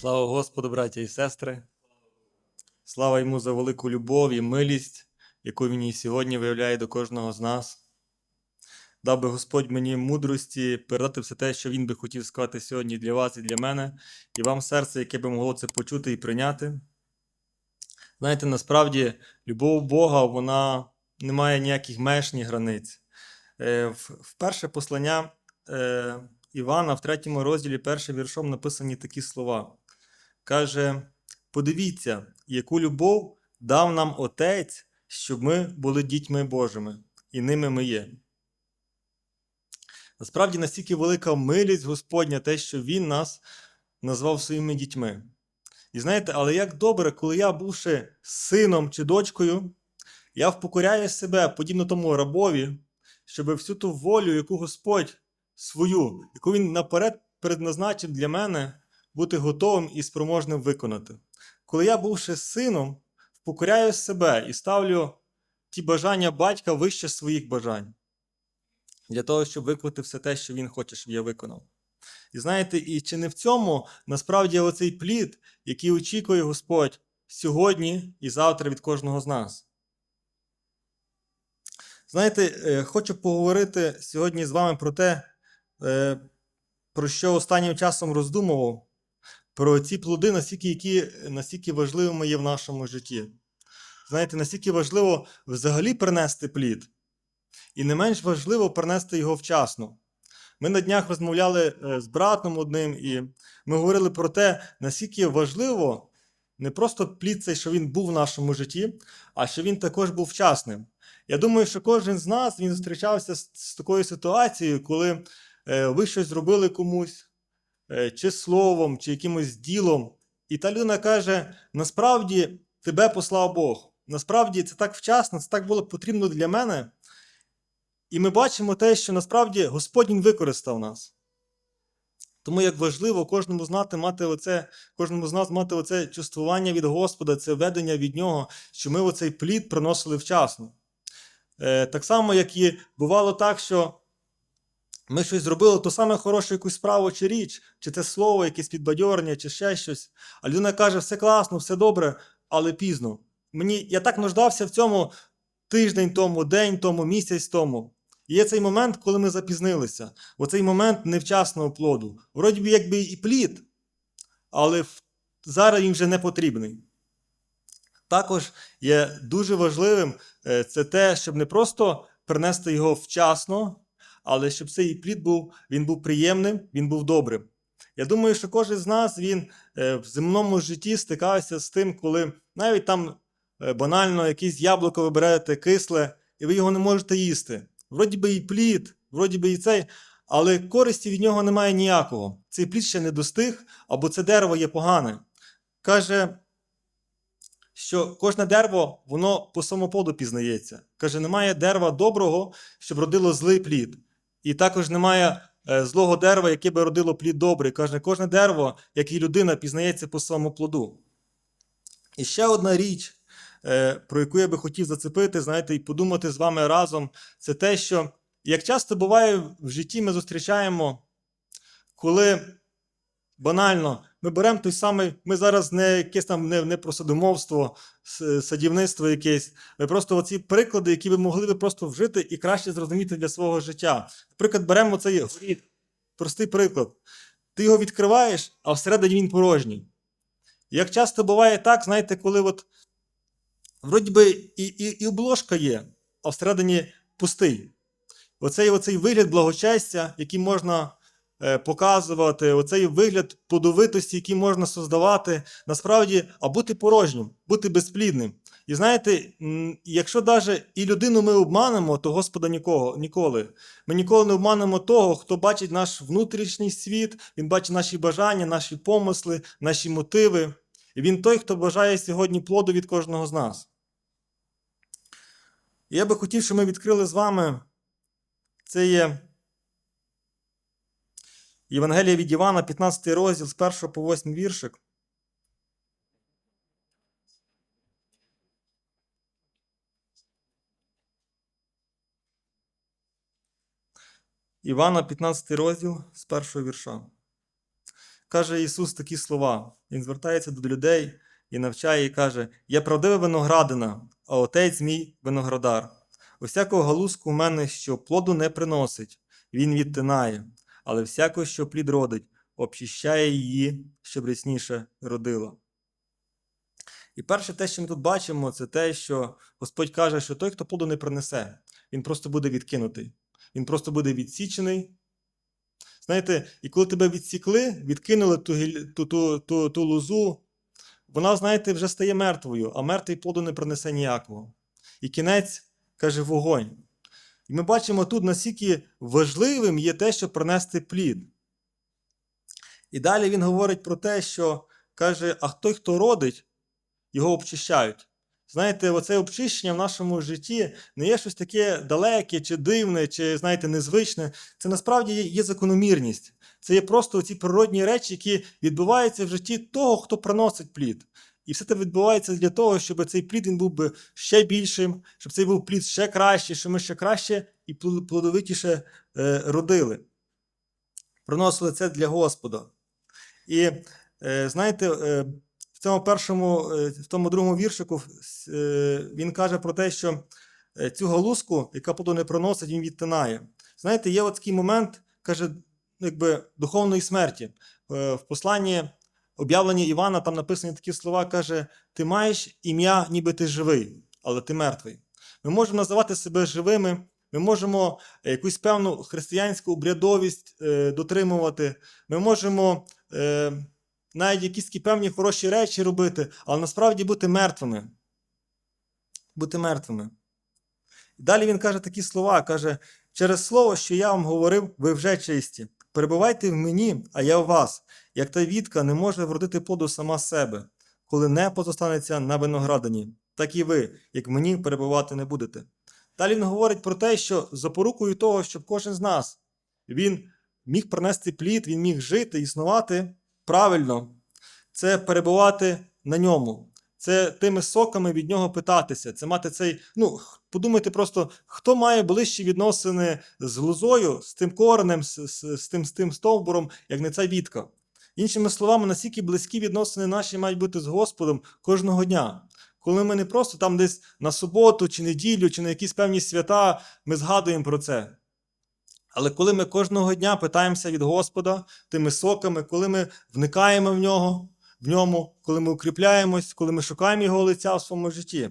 Слава Господу, браття і сестри. Слава йому за велику любов і милість, яку він і сьогодні виявляє до кожного з нас. Дав би Господь мені мудрості передати все те, що Він би хотів сказати сьогодні для вас і для мене, і вам серце, яке би могло це почути і прийняти. Знаєте, насправді любов Бога вона не має ніяких меж, ні границь. Е, В перше послання е, Івана, в третьому розділі, першим віршом написані такі слова. Каже: Подивіться, яку любов дав нам Отець, щоб ми були дітьми Божими, і ними ми є. Насправді, настільки велика милість Господня, те, що Він нас назвав своїми дітьми. І знаєте, але як добре, коли я, бувши сином чи дочкою, я впокоряю себе, подібно тому рабові, щоб всю ту волю, яку Господь свою, яку Він наперед предназначив для мене, бути готовим і спроможним виконати. Коли я, бувши сином, впокоряю себе і ставлю ті бажання батька вище своїх бажань, для того, щоб виконати все те, що він хоче, щоб я виконав. І знаєте, і чи не в цьому насправді оцей плід, який очікує Господь сьогодні і завтра від кожного з нас? Знаєте, е, хочу поговорити сьогодні з вами про те, е, про що останнім часом роздумував, про ці плоди, настільки, які настільки важливими є в нашому житті. Знаєте, настільки важливо взагалі принести плід, і не менш важливо принести його вчасно. Ми на днях розмовляли е, з братом одним, і ми говорили про те, наскільки важливо не просто плід цей, що він був в нашому житті, а що він також був вчасним. Я думаю, що кожен з нас він зустрічався з, з такою ситуацією, коли е, ви щось зробили комусь, чи словом, чи якимось ділом, і та людина каже: насправді тебе послав Бог. Насправді це так вчасно, це так було потрібно для мене. І ми бачимо те, що насправді Господь використав нас. Тому як важливо кожному знати, мати оце, кожному з нас мати оце чувствування від Господа, це ведення від Нього, що ми оцей плід приносили вчасно. Е, так само, як і бувало так, що ми щось зробили, то саме хороше якусь справу чи річ, чи це слово, якесь підбадьорення, чи ще щось. А людина каже, все класно, все добре, але пізно. Мені, Я так нуждався в цьому тиждень тому, день тому, місяць тому. І є цей момент, коли ми запізнилися. Оцей момент невчасного плоду. Вроді би, якби і плід, але зараз він вже не потрібний. Також є дуже важливим е, це те, щоб не просто принести його вчасно, але щоб цей плід був, він був приємним, він був добрим. Я думаю, що кожен з нас він е, в земному житті стикався з тим, коли навіть там е, банально якесь яблуко ви берете кисле, і ви його не можете їсти. Вроді би і плід, вроді би і цей, але користі від нього немає ніякого. Цей плід ще не достиг, або це дерево є погане. Каже, що кожне дерево, воно по самоподу пізнається. Каже, немає дерева доброго, щоб родило злий плід. І також немає е, злого дерева, яке би родило плід добрий. Каже, кожне дерево, як і людина, пізнається по своєму плоду. І ще одна річ, е, про яку я би хотів зацепити, знаєте, і подумати з вами разом, це те, що як часто буває в житті, ми зустрічаємо, коли банально ми беремо той самий, ми зараз не якесь там не, не про садомовство, садівництво якесь, ми просто оці приклади, які ви могли би просто вжити і краще зрозуміти для свого життя. Наприклад, беремо цей горід, простий приклад. Ти його відкриваєш, а всередині він порожній. Як часто буває так, знаєте, коли от вроді би і, і, і обложка є, а всередині пустий. Оцей, оцей вигляд благочестя, який можна показувати, оцей вигляд плодовитості, який можна создавати, насправді, а бути порожнім, бути безплідним. І знаєте, якщо навіть і людину ми обманемо, то Господа нікого, ніколи. Ми ніколи не обманемо того, хто бачить наш внутрішній світ, він бачить наші бажання, наші помисли, наші мотиви. І він той, хто бажає сьогодні плоду від кожного з нас. Я би хотів, щоб ми відкрили з вами. Це є Євангелія від Івана, 15 розділ з 1 по 8 віршик. Івана, 15 розділ з першого вірша. каже Ісус такі слова. Він звертається до людей і навчає, і каже: Я правдива виноградина, а отець мій виноградар. Усякого галузку в мене, що плоду не приносить, він відтинає, але всяко, що плід родить, обчищає її, щоб рясніше родила. І перше те, що ми тут бачимо, це те, що Господь каже, що той, хто плоду не принесе, він просто буде відкинутий. Він просто буде відсічений. Знаєте, і коли тебе відсікли, відкинули ту, ту, ту, ту, ту лозу, вона, знаєте, вже стає мертвою, а мертвий плоду не принесе ніякого. І кінець каже вогонь. І ми бачимо тут, наскільки важливим є те, щоб принести плід. І далі він говорить про те, що каже: а той, хто родить, його обчищають. Знаєте, оце обчищення в нашому житті не є щось таке далеке, чи дивне, чи, знаєте, незвичне. Це насправді є, закономірність. Це є просто ці природні речі, які відбуваються в житті того, хто приносить плід. І все це відбувається для того, щоб цей плід він був би ще більшим, щоб цей був плід ще кращий, щоб ми ще краще і плодовитіше е, родили. Приносили це для Господа. І е, знаєте, е, в цьому першому, е, в тому другому віршику е, він каже про те, що е, цю галузку, яка плоду не приносить, він відтинає. Знаєте, є от такий момент, каже, ну, якби духовної смерті. Е, В посланні об'явленні Івана там написані такі слова: каже: Ти маєш ім'я, ніби ти живий, але ти мертвий. Ми можемо називати себе живими, ми можемо е, якусь певну християнську обрядовість е, дотримувати, ми можемо е, навіть якісь певні хороші речі робити, але насправді бути мертвими. Бути мертвими. Далі він каже такі слова: каже: через слово, що я вам говорив, ви вже чисті. Перебувайте в мені, а я в вас, як та вітка не може вродити плоду сама себе, коли не позостанеться на виноградині, так і ви, як мені, перебувати не будете. Далі він говорить про те, що запорукою того, щоб кожен з нас він міг принести плід, він міг жити, існувати правильно, це перебувати на ньому. Це тими соками від нього питатися, це мати цей. Ну, подумайте просто, хто має ближчі відносини з лозою, з тим коренем, з, з, з, тим, з тим стовбуром, як не ця вітка. Іншими словами, наскільки близькі відносини наші мають бути з Господом кожного дня. Коли ми не просто там десь на суботу, чи неділю, чи на якісь певні свята, ми згадуємо про це. Але коли ми кожного дня питаємося від Господа тими соками, коли ми вникаємо в нього, в ньому, коли ми укріпляємось, коли ми шукаємо його лиця в своєму житті.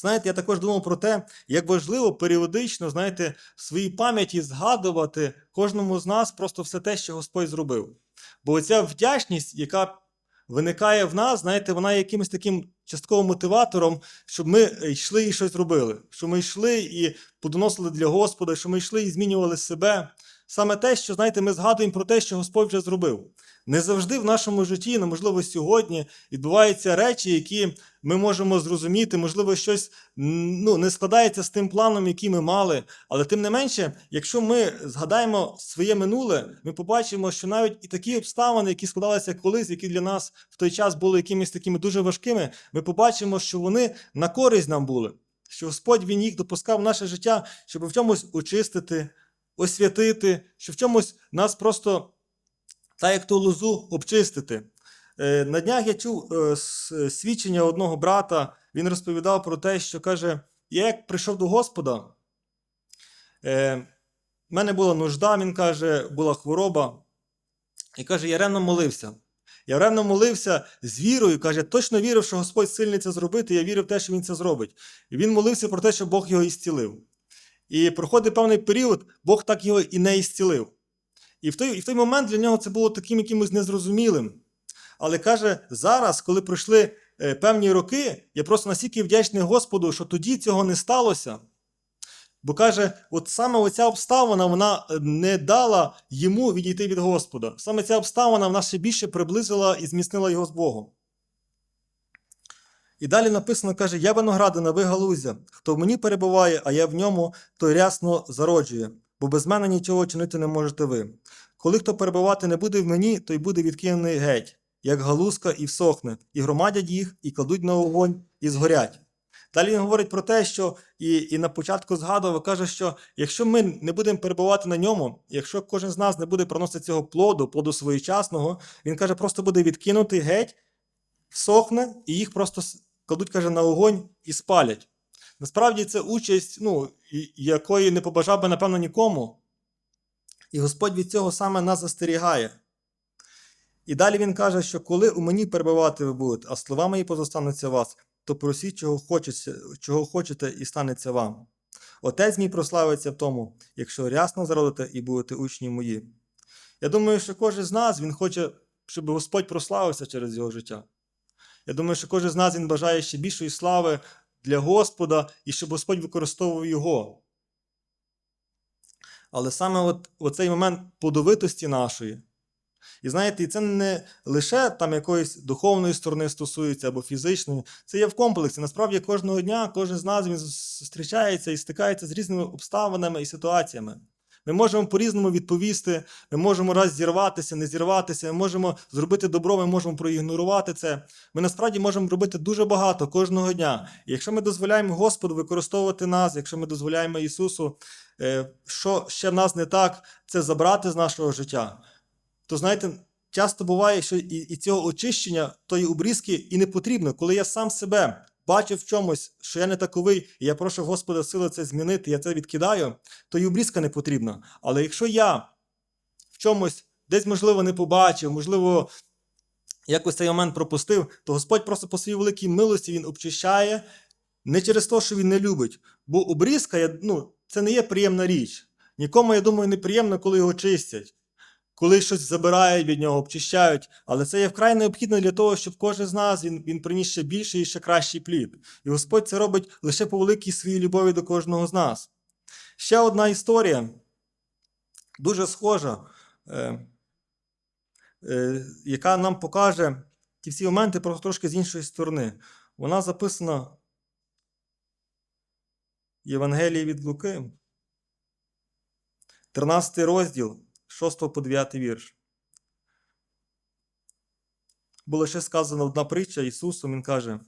Знаєте, я також думав про те, як важливо періодично, знаєте, в своїй пам'яті згадувати кожному з нас просто все те, що Господь зробив. Бо ця вдячність, яка виникає в нас, знаєте, вона є якимось таким частковим мотиватором, щоб ми йшли і щось робили, щоб ми йшли і подоносили для Господа, щоб ми йшли і змінювали себе. Саме те, що, знаєте, ми згадуємо про те, що Господь вже зробив. Не завжди в нашому житті, ну, можливо, сьогодні відбуваються речі, які ми можемо зрозуміти, можливо, щось ну, не складається з тим планом, який ми мали. Але тим не менше, якщо ми згадаємо своє минуле, ми побачимо, що навіть і такі обставини, які складалися колись, які для нас в той час були якимись такими дуже важкими, ми побачимо, що вони на користь нам були. Що Господь Він їх допускав в наше життя, щоб в чомусь очистити, освятити, щоб в чомусь нас просто, так як ту лозу, обчистити. Е, На днях я чув е, свідчення одного брата, він розповідав про те, що каже: Я як прийшов до Господа, е, в мене була нужда, він каже, була хвороба. І каже, я ревно молився. Я ревно молився з вірою, каже, точно вірив, що Господь сильний це зробити, я вірив в те, що Він це зробить. І він молився про те, що Бог його ісцілив. І проходить певний період, Бог так його і не ісцілив. І в той, і в той момент для нього це було таким якимось незрозумілим. Але каже, зараз, коли пройшли е, певні роки, я просто настільки вдячний Господу, що тоді цього не сталося. Бо каже, от саме оця обставина вона е, не дала йому відійти від Господа. Саме ця обставина вона ще більше приблизила і зміцнила його з Богом. І далі написано, каже: Я виноградина, ви галузя. Хто в мені перебуває, а я в ньому, той рясно зароджує, бо без мене нічого чинити не можете ви. Коли хто перебувати не буде в мені, той буде відкинений геть, як галузка і всохне, і громадять їх, і кладуть на огонь, і згорять. Далі він говорить про те, що і, і на початку згадував, каже, що якщо ми не будемо перебувати на ньому, якщо кожен з нас не буде приносити цього плоду, плоду своєчасного, він каже, просто буде відкинутий геть, всохне, і їх просто кладуть, каже, на огонь і спалять. Насправді це участь, ну, якої не побажав би, напевно, нікому. І Господь від цього саме нас застерігає. І далі він каже, що коли у мені перебувати ви будете, а слова мої позостануться вас, то просіть, чого хочете, чого хочете, і станеться вам. Отець мій прославиться в тому, якщо рясно зародите і будете учні мої. Я думаю, що кожен з нас він хоче, щоб Господь прославився через його життя. Я думаю, що кожен з нас він бажає ще більшої слави для Господа і щоб Господь використовував його. Але саме от, оцей момент плодовитості нашої, і знаєте, це не лише там якоїсь духовної сторони стосується або фізичної, це є в комплексі. Насправді кожного дня кожен з нас він зустрічається і стикається з різними обставинами і ситуаціями. Ми можемо по-різному відповісти, ми можемо раз зірватися, не зірватися, ми можемо зробити добро, ми можемо проігнорувати це. Ми насправді можемо робити дуже багато кожного дня. І якщо ми дозволяємо Господу використовувати нас, якщо ми дозволяємо Ісусу, е, що ще в нас не так, це забрати з нашого життя, то знаєте, часто буває, що і, і цього очищення тої обрізки і не потрібно, коли я сам себе бачив в чомусь, що я не таковий, і я прошу Господа сили це змінити, я це відкидаю, то і обрізка не потрібна. Але якщо я в чомусь десь, можливо, не побачив, можливо, якось цей момент пропустив, то Господь просто по своїй великій милості Він обчищає не через те, що Він не любить. Бо обрізка, ну, це не є приємна річ. Нікому, я думаю, неприємно, коли його чистять коли щось забирають від нього, обчищають. Але це є вкрай необхідно для того, щоб кожен з нас він, він приніс ще більший і ще кращий плід. І Господь це робить лише по великій своїй любові до кожного з нас. Ще одна історія, дуже схожа, е, е, яка нам покаже ті всі моменти просто трошки з іншої сторони. Вона записана в Євангелії від Луки, 13 розділ. 6 по 9 вірш. Було ще сказано одна притча Ісусом, Він каже: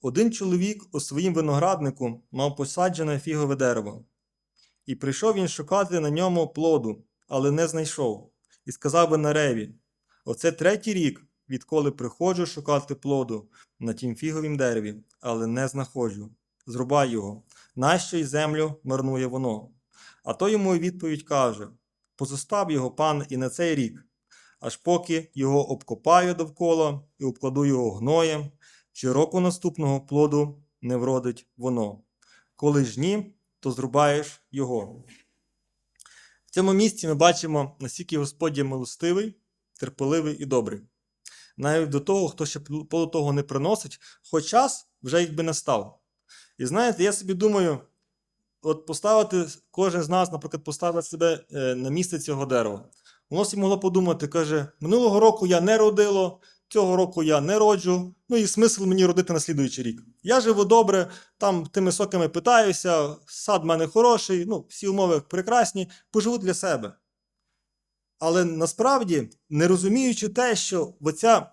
Один чоловік у своїм винограднику мав посаджене фігове дерево, і прийшов він шукати на ньому плоду, але не знайшов, і сказав би нареві: Оце третій рік, відколи приходжу шукати плоду на тім фіговім дереві, але не знаходжу. Зрубай його, нащо й землю марнує воно. А той йому у відповідь каже: Позостав його пан і на цей рік, аж поки його обкопаю довкола і обкладу його гноєм, чи року наступного плоду не вродить воно. Коли ж ні, то зрубаєш його. В цьому місці ми бачимо, наскільки Господь є милостивий, терпеливий і добрий. Навіть до того, хто ще плоду того не приносить, хоч час вже якби настав. І знаєте, я собі думаю, от поставити кожен з нас, наприклад, поставити себе е, на місце цього дерева. Воно собі могло подумати, каже: минулого року я не родило, цього року я не роджу. Ну і смисл мені родити на слідуючий рік. Я живу добре, там тими соками питаюся, сад в мене хороший, ну, всі умови прекрасні, поживу для себе. Але насправді, не розуміючи те, що оця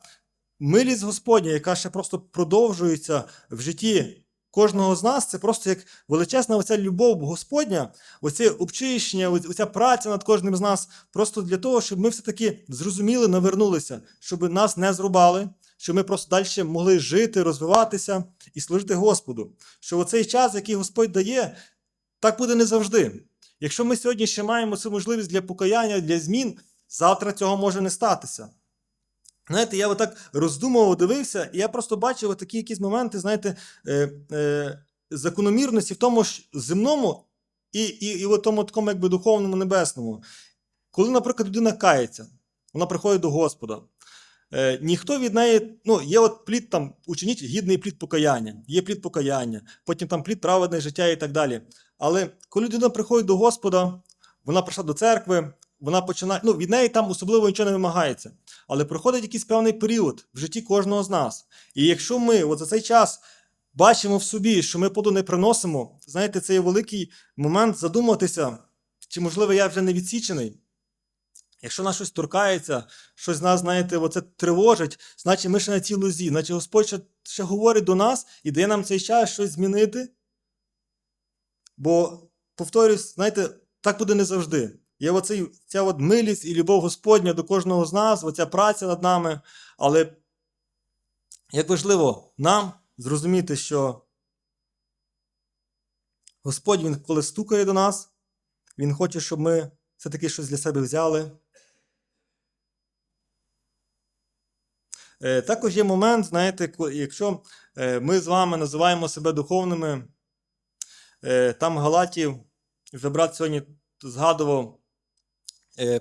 милість Господня, яка ще просто продовжується в житті кожного з нас, це просто як величезна оця любов Господня, оце обчищення, оця праця над кожним з нас, просто для того, щоб ми все-таки зрозуміли, навернулися, щоб нас не зрубали, щоб ми просто далі могли жити, розвиватися і служити Господу. Що оцей час, який Господь дає, так буде не завжди. Якщо ми сьогодні ще маємо цю можливість для покаяння, для змін, завтра цього може не статися. Знаєте, я отак роздумував, дивився, і я просто бачив такі якісь моменти, знаєте, е, е, закономірності в тому ж земному і, і, і в тому такому якби духовному небесному. Коли, наприклад, людина кається, вона приходить до Господа. Е, ніхто від неї, ну, є от плід там, учиніть гідний плід покаяння, є плід покаяння, потім там плід праведне життя і так далі. Але коли людина приходить до Господа, вона прийшла до церкви, вона починає, ну, від неї там особливо нічого не вимагається. Але проходить якийсь певний період в житті кожного з нас. І якщо ми от за цей час бачимо в собі, що ми плоду не приносимо, знаєте, це є великий момент задуматися, чи, можливо, я вже не відсічений. Якщо нас щось торкається, щось нас, знаєте, оце тривожить, значить ми ще на цій лозі, значить Господь ще, ще говорить до нас і дає нам цей час щось змінити. Бо, повторюсь, знаєте, так буде не завжди. Є оцей, ця от милість і любов Господня до кожного з нас, оця праця над нами. Але як важливо нам зрозуміти, що Господь, Він коли стукає до нас, Він хоче, щоб ми все-таки щось для себе взяли. Е, Також є момент, знаєте, якщо е, ми з вами називаємо себе духовними, е, там Галатів, вже брат сьогодні згадував,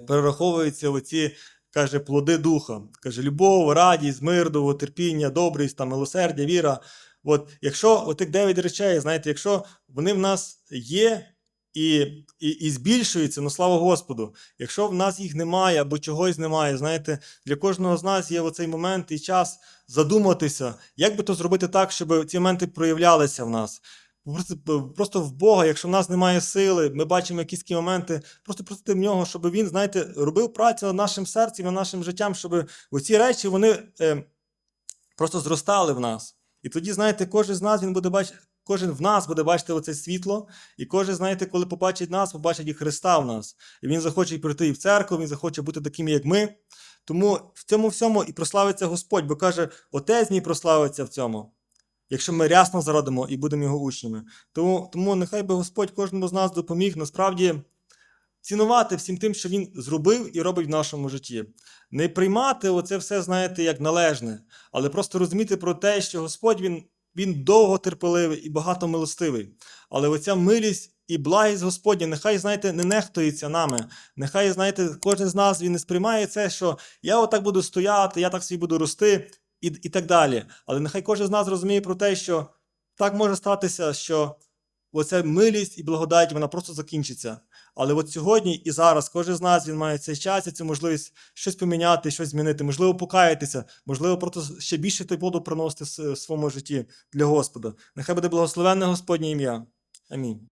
перераховуються оці, каже, плоди духа. Каже, любов, радість, мир, довготерпіння, добрість, там, милосердя, віра. От, якщо отих дев'ять речей, знаєте, якщо вони в нас є і, і, і збільшуються, ну слава Господу. Якщо в нас їх немає або чогось немає, знаєте, для кожного з нас є оцей момент і час задуматися, як би то зробити так, щоб ці моменти проявлялися в нас. Просто, просто в Бога, якщо в нас немає сили, ми бачимо якісь такі моменти, просто просити в нього, щоб він, знаєте, робив працю над нашим серцем, над нашим життям, щоб оці речі вони е, просто зростали в нас. І тоді, знаєте, кожен з нас він буде бачити, кожен в нас буде бачити оце світло, і кожен, знаєте, коли побачить нас, побачить і Христа в нас. І він захоче і прийти і в церкву, він захоче бути таким, як ми. Тому в цьому всьому і прославиться Господь, бо каже, Отець мій прославиться в цьому. Якщо ми рясно зарадимо і будемо його учнями. Тому, тому нехай би Господь кожному з нас допоміг насправді цінувати всім тим, що Він зробив і робить в нашому житті. Не приймати оце все, знаєте, як належне, але просто розуміти про те, що Господь Він, він довго терпеливий і багато милостивий. Але оця милість і благість Господня, нехай, знаєте, не нехтується нами. Нехай, знаєте, кожен з нас він не сприймає це, що я отак буду стояти, я так собі буду рости і, і так далі. Але нехай кожен з нас розуміє про те, що так може статися, що оця милість і благодать вона просто закінчиться. Але от сьогодні і зараз кожен з нас він має цей час і цю можливість щось поміняти, щось змінити, можливо, покаятися, можливо, просто ще більше той приносити в своєму житті для Господа. Нехай буде благословенне Господнє ім'я. Амінь.